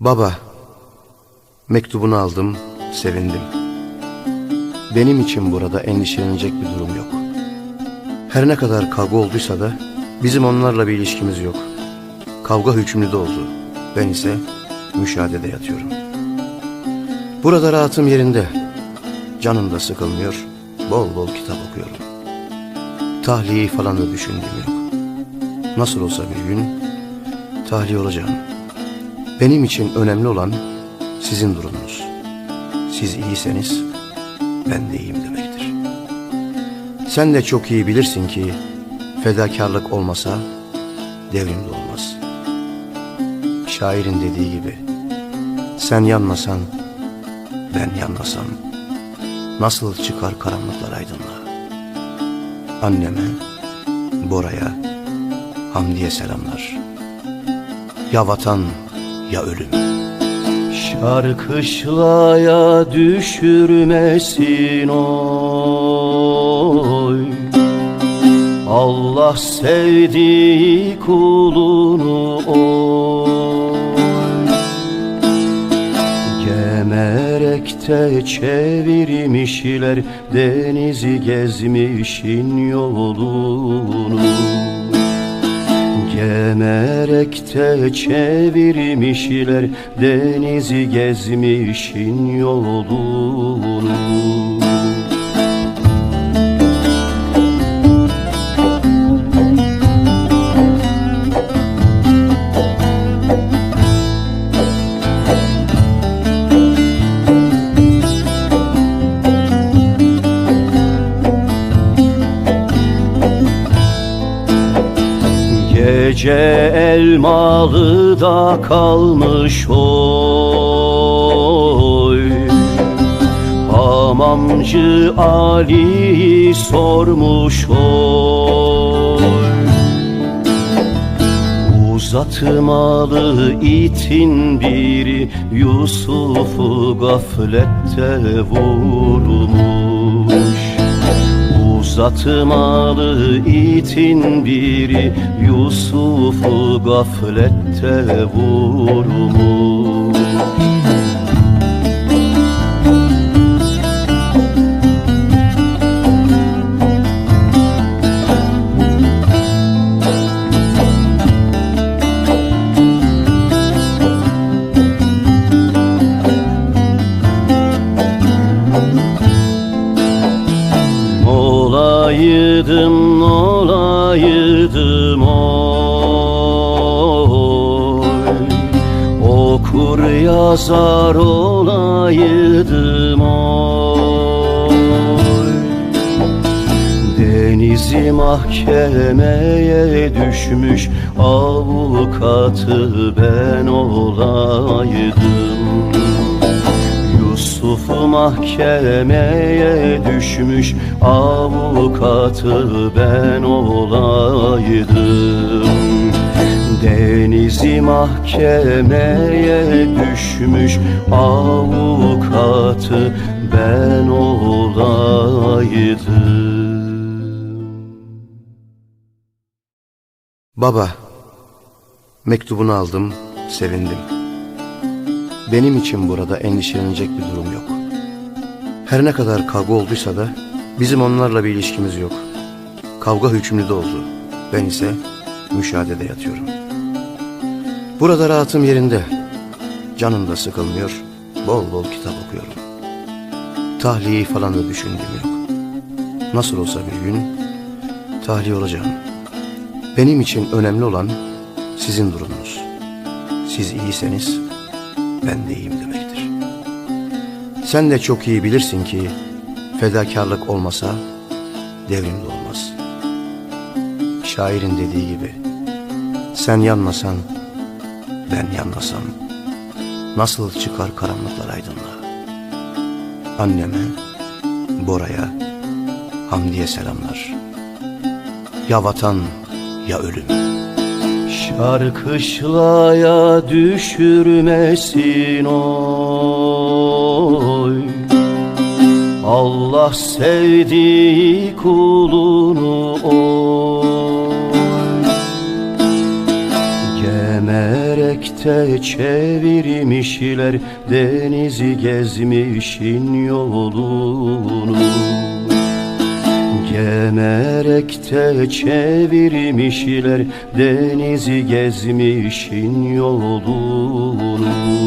Baba, mektubunu aldım, sevindim. Benim için burada endişelenecek bir durum yok. Her ne kadar kavga olduysa da bizim onlarla bir ilişkimiz yok. Kavga hükümlü de oldu. Ben ise müşahedede yatıyorum. Burada rahatım yerinde. Canım da sıkılmıyor. Bol bol kitap okuyorum. Tahliyeyi falan da düşündüğüm yok. Nasıl olsa bir gün tahliye olacağım. Benim için önemli olan sizin durumunuz. Siz iyiyseniz ben de iyiyim demektir. Sen de çok iyi bilirsin ki fedakarlık olmasa devrim de olmaz. Şairin dediği gibi sen yanmasan ben yanmasam nasıl çıkar karanlıklar aydınlığa? Anneme, Bora'ya, Hamdi'ye selamlar. Ya vatan ya ölüm. Şarkışlaya düşürmesin oy. Allah sevdiği kulunu oy. Gemerekte çevirmişler denizi gezmişin yolunu Gemerekte çevirmişler denizi gezmişin yolunu Gece elmalı da kalmış oy. Hamamcı Ali sormuş oy. Uzatmalı itin biri Yusuf'u gaflette vurmuş Uzatmalı itin biri Yusuf'u gaflette vurmuş Olaydım, olaydım oy. Okur yazar olaydım oy. Denizi mahkemeye düşmüş avukatı ben olaydım Yusuf mahkemeye düşmüş avukatı ben olaydım Denizi mahkemeye düşmüş avukatı ben olaydım Baba, mektubunu aldım, sevindim. Benim için burada endişelenecek bir durum yok. Her ne kadar kavga olduysa da bizim onlarla bir ilişkimiz yok. Kavga hükümlü de oldu. Ben ise müşahedede yatıyorum. Burada rahatım yerinde. Canım da sıkılmıyor. Bol bol kitap okuyorum. Tahliyeyi falan da düşündüğüm yok. Nasıl olsa bir gün tahliye olacağım. Benim için önemli olan sizin durumunuz. Siz iyiyseniz ben de iyiyim demektir. Sen de çok iyi bilirsin ki fedakarlık olmasa devrim de olmaz. Şairin dediği gibi sen yanmasan ben yanmasam nasıl çıkar karanlıklar aydınlığa? Anneme, Bora'ya, Hamdi'ye selamlar. Ya vatan ya ölüm. Şarkışlaya düşürmesin oy. Allah sevdiği kulunu oy. Gemerek Gemerekte çevirmişler denizi gezmişin yolunu Gemerekte çevirmişler denizi gezmişin yolunu